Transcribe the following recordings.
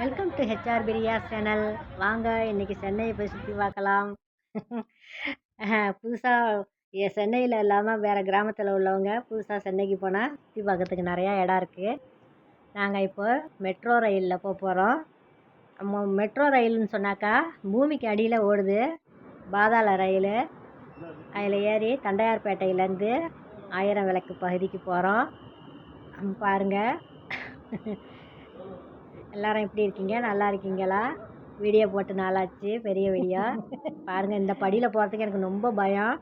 Welcome to HR Priya channel வாங்க இன்னைக்கு சென்னையை போய் சுற்றி பார்க்கலாம். புதுசாக சென்னையில் இல்லாமல் வேறு கிராமத்தில் உள்ளவங்க புதுசாக சென்னைக்கு போனால் சுற்றி பார்க்கறதுக்கு நிறையா இடம் இருக்குது நாங்கள் இப்போ மெட்ரோ ரயிலில் போக போகிறோம் மெட்ரோ ரயில்னு சொன்னாக்கா பூமிக்கு அடியில் ஓடுது. பாதாள ரயில். அதில் ஏறி தண்டையார்பேட்டையிலேருந்து ஆயிரம் விளக்கு பகுதிக்கு போகிறோம் பாருங்கள் எல்லாரும் எப்படி இருக்கீங்க? நல்லா இருக்கீங்களா? வீடியோ போட்டு நாளாச்சு பெரிய வீடியோ. பாருங்கள் இந்த படியில் போகிறதுக்கு எனக்கு ரொம்ப பயம்.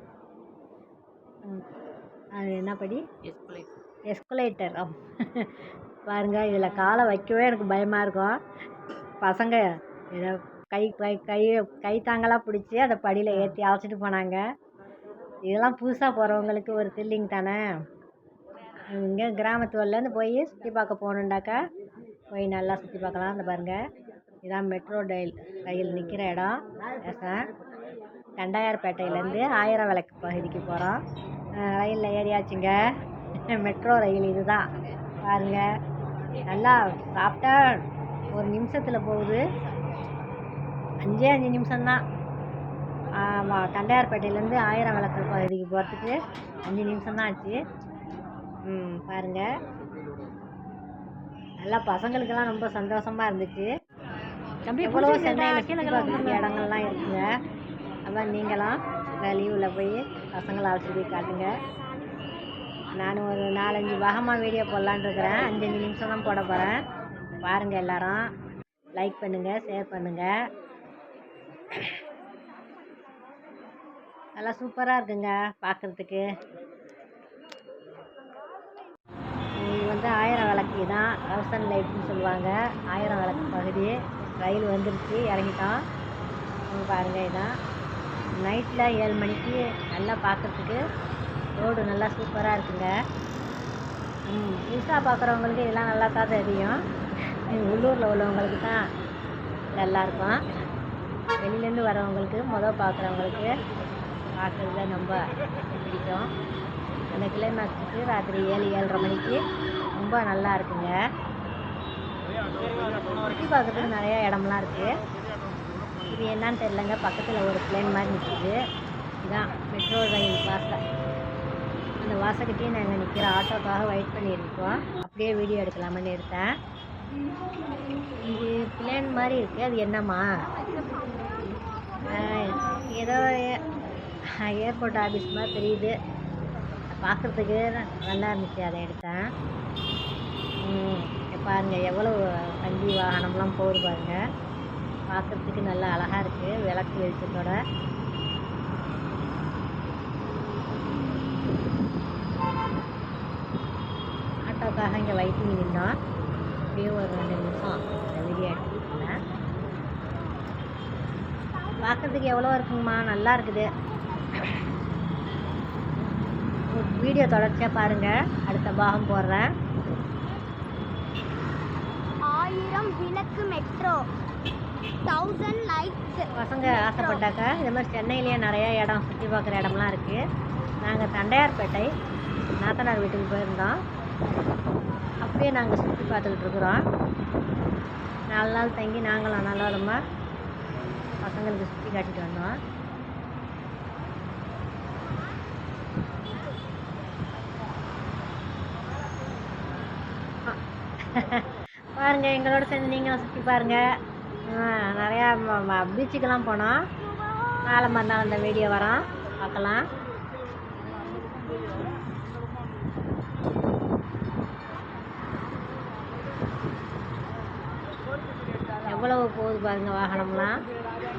அது என்ன படி? எஸ்குலேட்டர் பாருங்கள் இதில் காலை வைக்கவே எனக்கு பயமாக இருக்கும். பசங்க ஏதோ கை கை கை கை தாங்கலாக பிடிச்சி அந்த படியில் ஏற்றி அழைச்சிட்டு போனாங்க. இதெல்லாம் புதுசாக போகிறவங்களுக்கு ஒரு த்ரில்லிங் தானே? இங்கே கிராமத்து வழிலேருந்து போய் சுற்றி பார்க்க போகணுண்டாக்கா போய் நல்லா சுற்றி பார்க்கலாம். இந்த பாருங்கள் இதான் மெட்ரோ ரயில் ரயில் நிற்கிற இடம். ஸ்டேஷன் தண்டையார்பேட்டையிலேருந்து ஆயிரம் விளக்கு பகுதிக்கு போகிறோம் ரயிலில் ஏறியாச்சுங்க. மெட்ரோ ரயில் இதுதான். பாருங்கள் நல்லா சாப்பிட்டா ஒரு நிமிஷத்தில் போகுது. அஞ்சே அஞ்சு நிமிஷம்தான். ஆமாம் தண்டையார்பேட்டையிலேருந்து ஆயிரம் விளக்கு பகுதிக்கு போகிறதுக்கு அஞ்சு நிமிஷம்தான் ஆச்சு. ம் பாருங்கள் நல்லா பசங்களுக்கெல்லாம் ரொம்ப சந்தோஷமாக இருந்துச்சு. எவ்வளோ சென்னையில் சுற்றி பார்க்கக்கூடிய இடங்கள்லாம் இருக்குங்க. அதான் நீங்களாம் லீவில் போய் பசங்களை அழைச்சிட்டு போய் காட்டுங்க. நான் ஒரு நாலஞ்சு பாகமாக வீடியோ போடலான்னு இருக்கிறேன். அஞ்சஞ்சு நிமிஷம் தான் போட போகிறேன் பாருங்கள் எல்லாரும். லைக் பண்ணுங்கள் ஷேர் பண்ணுங்கள் நல்லா சூப்பராக இருக்குங்க பார்க்குறதுக்கு இது வந்து பகுதி தான் ரவுசன் லைட்னு சொல்லுவாங்க. ஆயிரம் விளக்கு பகுதி. ரயில் வந்துருச்சு இறங்கிட்டோம். பாருங்கள் இதான். நைட்டில் ஏழு மணிக்கு நல்லா பார்க்குறதுக்கு ரோடு நல்லா சூப்பராக இருக்குங்க. ம் புதுசாக பார்க்குறவங்களுக்கு இதெல்லாம் நல்லா தான் தெரியும். எங்கள் உள்ளூரில் உள்ளவங்களுக்கு தான் நல்லாயிருக்கும். வெளியிலேருந்து வரவங்களுக்கு மொதல் பார்க்குறவங்களுக்கு பார்க்குறது ரொம்ப பிடிக்கும். அந்த கிளைமேக்ஸுக்கு ராத்திரி ஏழு ஏழரை மணிக்கு ரொம்ப நல்லா இருக்குங்க. சுற்றி பார்க்கறதுக்கு நிறைய இடம்லாம் இருக்குது இது என்னன்னு தெரிலங்க பக்கத்தில் ஒரு பிளேன் மாதிரி நிற்கிது இதான் மெட்ரோ ரயில் வாசல் அந்த வாசக்கிட்டே நாங்கள் நிற்கிற ஆட்டோக்காக வெயிட் பண்ணியிருக்கோம். அப்படியே வீடியோ எடுக்கலாமான்னு எடுத்தேன். இது பிளேன் மாதிரி இருக்குது அது என்னம்மா? ஏதோ ஏர்போர்ட் ஆஃபீஸ் மாதிரி தெரியுது. பார்க்குறதுக்கு நல்லா இருந்துச்சு அதை எடுத்தேன். பாருங்கள் எவ்வளோ வண்டி வாகனம்லாம் போகுது பாருங்கள் பார்க்குறதுக்கு நல்லா அழகாக இருக்குது விளக்கு வெளிச்சத்தோட. ஆட்டோக்காக இங்கே வைட்டிங் நின்றோம் அப்படியே ஒரு ரெண்டு நிமிஷம் இந்த வீடியோ எடுத்துக்கிட்டேன். பார்க்குறதுக்கு எவ்வளோ இருக்குங்கம்மா? நல்லா இருக்குது. வீடியோ தொடர்ச்சியாக பாருங்கள் அடுத்த பாகம் போடுறேன். ஆயிரம் விளக்கு மெட்ரோ தௌசண்ட் லைட்ஸ் பசங்க ஆசைப்பட்டாக்கா இது மாதிரி சென்னையிலேயே நிறைய இடம் சுற்றி பார்க்குற இடம்லாம் இருக்குது நாங்கள் தண்டையார்பேட்டை நாத்தனார் வீட்டுக்கு போயிருந்தோம். அப்படியே நாங்கள் சுற்றி பார்த்துக்கிட்டு இருக்கிறோம். நாலு நாள் தங்கி நாங்களும் நல்லா ரொம்ப பசங்களுக்கு சுற்றி காட்டிட்டு வந்தோம். பாருங்கள் எங்களோட சேர்ந்து நீங்களும் சுற்றி பாருங்கள் நிறையா ம- பீச்சுக்கெல்லாம் போனோம். நாளை மறுநாள் அந்த வீடியோ வரோம். பார்க்கலாம். எவ்வளவு போகுது பாருங்க வாகனம்லாம்.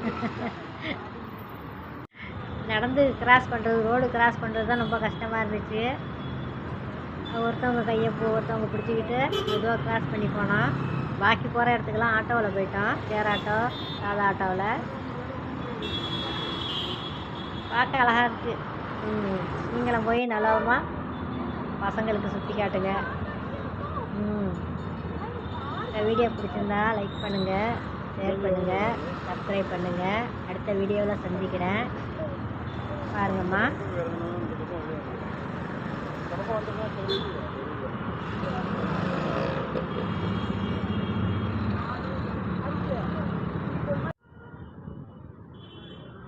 நடந்து கிராஸ் பண்ணுறது ரோடு கிராஸ் பண்ணுறது தான் ரொம்ப கஷ்டமாக இருந்துச்சு. ஒருத்தவங்க கையை போ ஒருத்தவங்க பிடிச்சிக்கிட்டு மெதுவாக கிராஸ் பண்ணி போனோம் பாக்கி போகிற இடத்துக்கெல்லாம் ஆட்டோவில் போயிட்டோம் சேர் ஆட்டோ சாதா ஆட்டோவில் பார்க்க அழகாக இருக்குது ம் நீங்களும் போய் நல்லவமா? பசங்களுக்கு சுற்றி காட்டுங்க. ம். இந்த வீடியோ பிடிச்சிருந்தா லைக் பண்ணுங்கள் ஷேர் பண்ணுங்கள் சப்ஸ்கிரைப் பண்ணுங்கள் அடுத்த வீடியோவில் சந்திக்கிறேன். பாருங்கம்மா.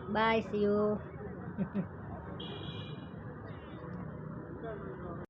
Bye, see you.